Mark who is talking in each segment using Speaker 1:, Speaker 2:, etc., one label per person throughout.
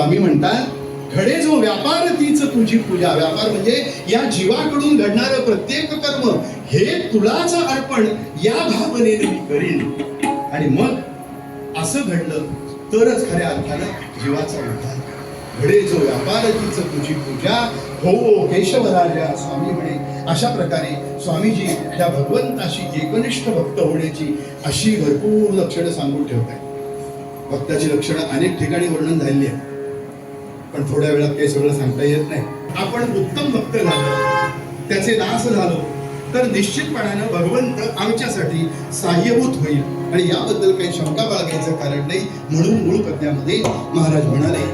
Speaker 1: स्वामी म्हणतात घडे जो व्यापार तीच तुझी पूजा. व्यापार म्हणजे या जीवाकडून घडणारं प्रत्येक कर्म हे तुलाच अर्पण या भावनेने मी करीन. आणि मग असं घडलं तरच खऱ्या अर्थानं जीवाचा उद्धार. घडे जो व्यापार तीच तुझी पूजा. हो, हो केशवराजा स्वामी म्हणे अशा प्रकारे स्वामीजी त्या भगवंताशी एकनिष्ठ भक्त होण्याची अशी भरपूर लक्षणं सांगून ठेवतात भक्ताची लक्षणं अनेक ठिकाणी वर्णन झालेली आहेत. पण थोड्या वेळात काही सगळं सांगता येत नाही. आपण उत्तम भक्त झालो त्याचे दास झालो तर निश्चितपणानं भगवंत आमच्यासाठी सहाय्यभूत होईल. आणि याबद्दल काही शंका बाळगायचं कारण नाही म्हणून मूळ पद्यामध्ये महाराज म्हणाले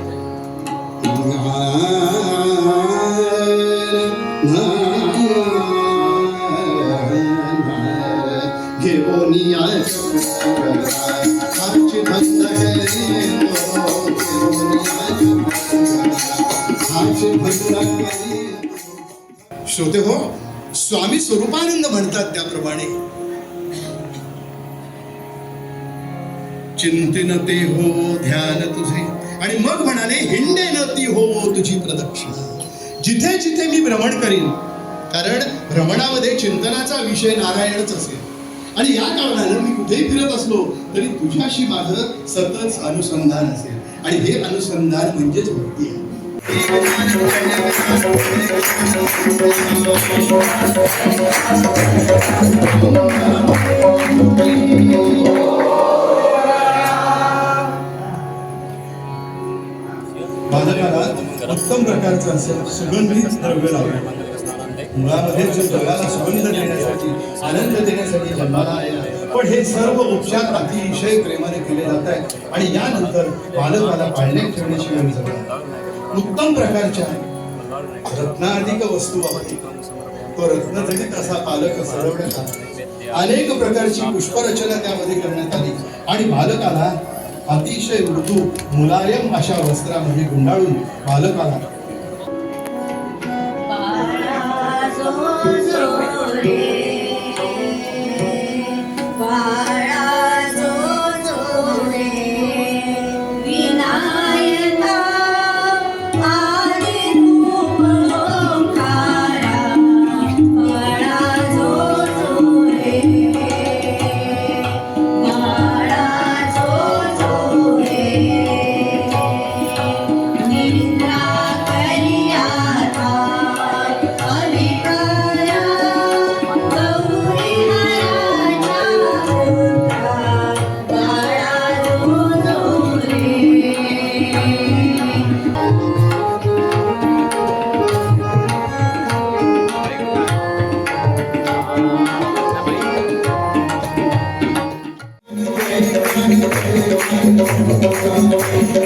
Speaker 1: घेऊन आमची श्रोते हो स्वामी स्वरूपानंद म्हणतात त्याप्रमाणे. चिंतिन ते हो ध्यान तुझे. आणि मग म्हणाले हिंडे न ती हो तुझी प्रदक्षिणा. जिथे जिथे मी भ्रमण करीन कारण भ्रमणामध्ये चिंतनाचा विषय नारायणच असेल. आणि या कारणानं मी कुठेही फिरत असलो तरी तुझ्याशी माझं सतत अनुसंधान असेल. आणि हे अनुसंधान म्हणजेच भक्ती आहे. उत्तम प्रकारचं असं सुगंधित द्रव्य लावलं. मुळामध्ये जो जगाला सुगंध देण्यासाठी आनंद देण्यासाठी जन्माला आलेला आहे. पण हे सर्व उपचार अतिशय प्रेमाने केले जात आहेत. आणि यानंतर बालकाला पाळण्यात ठेवण्याची वेळ झाली उत्तम प्रकारच्या रत्नाधिक वस्तू वापरली. तो रत्नजडित असा पालक सजवण्यात आला. अनेक प्रकारची पुष्परचना त्यामध्ये करण्यात आली. आणि बालकाला अतिशय मृदू मुलायम अशा वस्त्रामध्ये गुंडाळून बालकाला
Speaker 2: どうぞどう
Speaker 3: ぞ。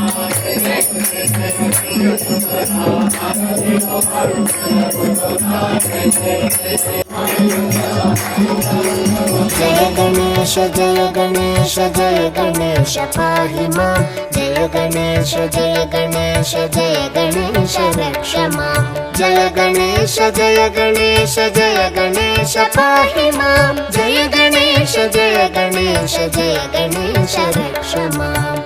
Speaker 3: गणेश जय गणेश जय गणेश पाहि मां जय जय गणेश जय गणेश जय गणेश रक्ष मां जय गणेश जय गणेश जय गणेश पाहि मां जय गणेश जय गणेश जय गणेश रक्ष माम्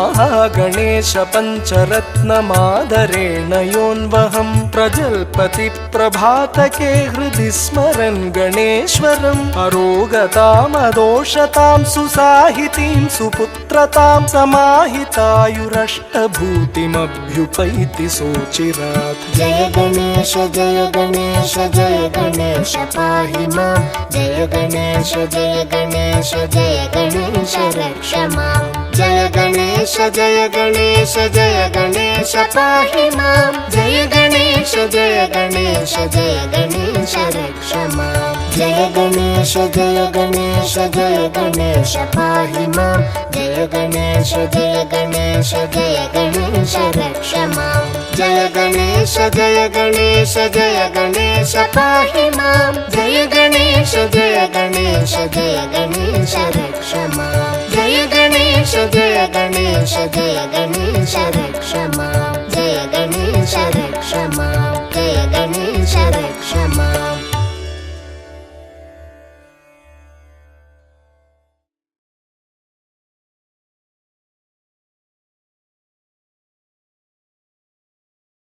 Speaker 4: महागणेश पञ्चरत्नमादरेण योन्वहं प्रजल्पति प्रभातके हृदि स्मरन् गणेश्वरम्। अरोगतामदोषतां सुसाहितीं सुपुत्रतां समाहितायुरष्टभूतिमभ्युपैति सोचिरात्।
Speaker 3: जय गणेश जय गणेश जय गणेश पाहि मां। जय गणेश जय गणेश जय गणेश रक्ष जय गणेश गणेश जय गणेश जय गणेश पाहि मां जय गणेश जय गणेश जय गणेश रक्ष मां जय गणेश जय गणेश जय गणेश पाहि मां जय गणेश जय गणेश जय गणेश रक्ष मां जय गणेश जय गणेश जय गणेश पाहि मां जय गणेश जय गणेश जय गणेश شكل قرن شبك